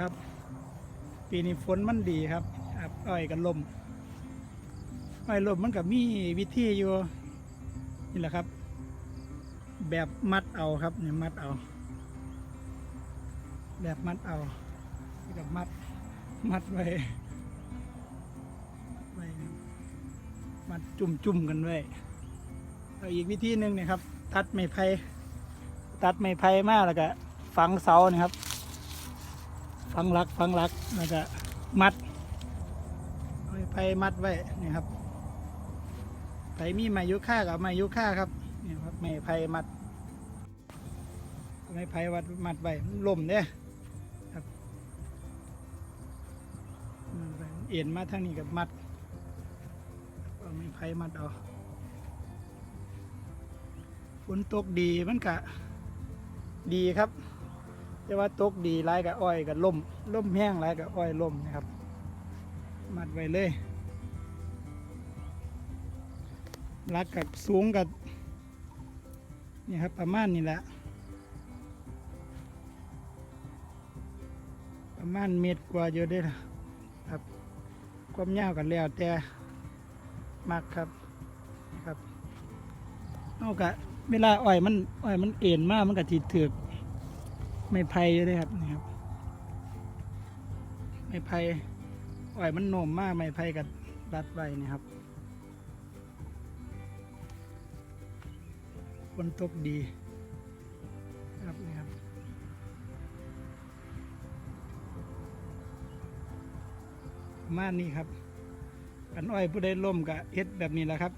ครับ ปีนี้ฝนมันดีครับครับอ้อยกันลมอ้อยลมมันกับมีวิธีอยู่นี่แหละครับ แบบมัดเอาครับเนี่ยมัดเอา แบบมัดเอานี่กับมัดมัดไว้ไว้มัดจุ่มจุ่มๆกันไว้เอาอีกวิธีหนึ่งเนี่ยครับ ตัดไม้ไผ่ตัดไม้ไผ่มากแล้วก็ฝังเสานี่ครับ ฝังลักฝังลักแล้วก็มัดไม้ไผ่มัดไว้นี่ครับไผ่มีไม้ยุค่ากับไม้ยุค่าครับนี่ครับไม้ไผ่มัดไม้ไผ่วัดมัดไว้ล่มเนี่ยครับเอ็นมาทางนี้กับมัดเอาไม้ไผ่มัดเอาฝนตกดีมันกะดีครับ แต่ว่าตกดีไรกับอ้อยกับล่มล่มแห้งไรกับอ้อยล่มนะครับ มัดไว้เลยรักกับสูงกับนี่ครับประมาณนี้แหละ ประมาณเมตรกว่าอยู่ด้อครับความยาวกันแล้วแต่มักครับครับเอากเวลาอ้อยมันอ้อยมันเอ็นมากมันก็ถีถือ ไม่ไผ่อยู่เลยครับนี่ครับ ไม่ไผ่อ่อยมันโหนมมากไม่ไผ่กับรัดไว้นี่ครับฝนตกดีครับนี่ครับมานี้ครับกันอ้อยผู้ใดล่มกับเฮ็ดแบบนี้แหละครับ